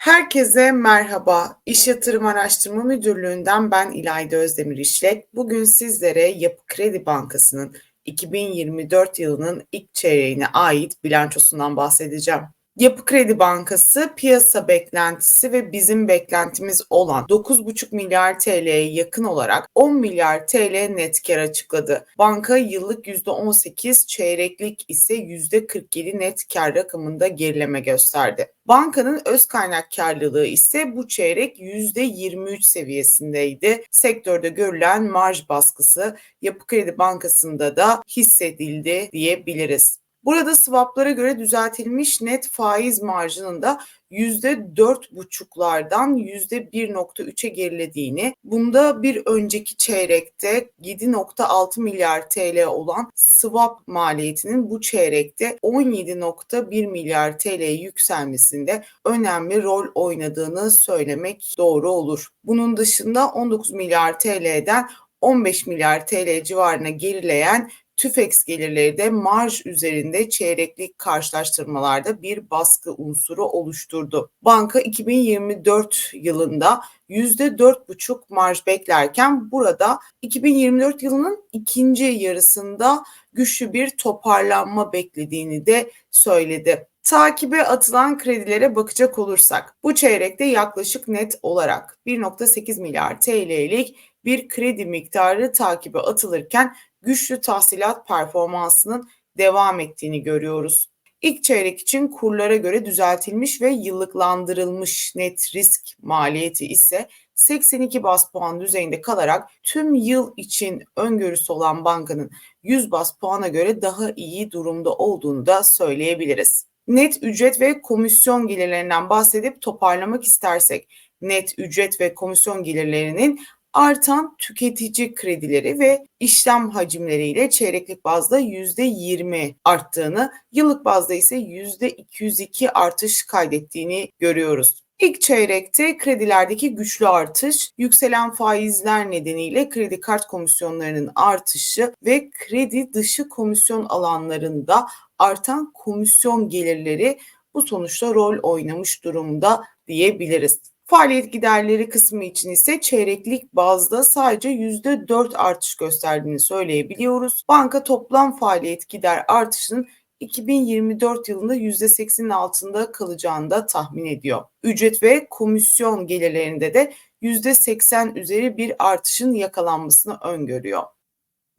Herkese merhaba. İş Yatırım Araştırma Müdürlüğü'nden ben İlayda Özdemir İşlek. Bugün sizlere Yapı Kredi Bankası'nın 2024 yılının ilk çeyreğine ait bilançosundan bahsedeceğim. Yapı Kredi Bankası piyasa beklentisi ve bizim beklentimiz olan 9,5 milyar TL'ye yakın olarak 10 milyar TL net kar açıkladı. Banka yıllık %18, çeyreklik ise %47 net kar rakamında gerileme gösterdi. Bankanın öz kaynak karlılığı ise bu çeyrek %23 seviyesindeydi. Sektörde görülen marj baskısı Yapı Kredi Bankası'nda da hissedildi diyebiliriz. Burada swaplara göre düzeltilmiş net faiz marjının da %4,5'lardan %1,3'e gerilediğini, bunda bir önceki çeyrekte 7,6 milyar TL olan swap maliyetinin bu çeyrekte 17,1 milyar TL'ye yükselmesinde önemli rol oynadığını söylemek doğru olur. Bunun dışında 19 milyar TL'den 15 milyar TL civarına gerileyen TÜFEX gelirleri de marj üzerinde çeyreklik karşılaştırmalarda bir baskı unsuru oluşturdu. Banka 2024 yılında %4,5 marj beklerken burada 2024 yılının ikinci yarısında güçlü bir toparlanma beklediğini de söyledi. Takibe atılan kredilere bakacak olursak bu çeyrekte yaklaşık net olarak 1.8 milyar TL'lik bir kredi miktarı takibe atılırken güçlü tahsilat performansının devam ettiğini görüyoruz. İlk çeyrek için kurlara göre düzeltilmiş ve yıllıklandırılmış net risk maliyeti ise 82 bas puan düzeyinde kalarak tüm yıl için öngörüsü olan bankanın 100 bas puana göre daha iyi durumda olduğunu da söyleyebiliriz. Net ücret ve komisyon gelirlerinden bahsedip toparlamak istersek net ücret ve komisyon gelirlerinin artan tüketici kredileri ve işlem hacimleriyle çeyreklik bazda %20 arttığını, yıllık bazda ise %202 artış kaydettiğini görüyoruz. İlk çeyrekte kredilerdeki güçlü artış, yükselen faizler nedeniyle kredi kart komisyonlarının artışı ve kredi dışı komisyon alanlarında artan komisyon gelirleri bu sonuçta rol oynamış durumda diyebiliriz. Faaliyet giderleri kısmı için ise çeyreklik bazda sadece %4 artış gösterdiğini söyleyebiliyoruz. Banka toplam faaliyet gider artışının 2024 yılında %80'in altında kalacağını da tahmin ediyor. Ücret ve komisyon gelirlerinde de %80 üzeri bir artışın yakalanmasını öngörüyor.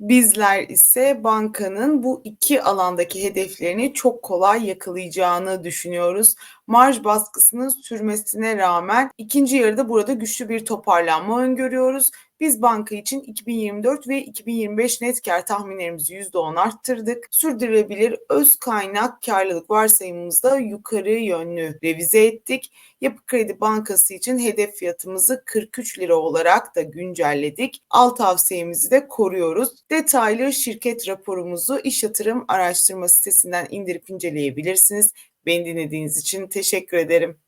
Bizler ise bankanın bu iki alandaki hedeflerini çok kolay yakalayacağını düşünüyoruz. Marj baskısının sürmesine rağmen ikinci yarıda burada güçlü bir toparlanma öngörüyoruz. Biz banka için 2024 ve 2025 net kar tahminlerimizi %10 arttırdık. Sürdürülebilir öz kaynak karlılık varsayımımızı da yukarı yönlü revize ettik. Yapı Kredi Bankası için hedef fiyatımızı 43 lira olarak da güncelledik. Alt tavsiyemizi de koruyoruz. Detaylı şirket raporumuzu iş yatırım araştırma sitesinden indirip inceleyebilirsiniz. Beni dinlediğiniz için teşekkür ederim.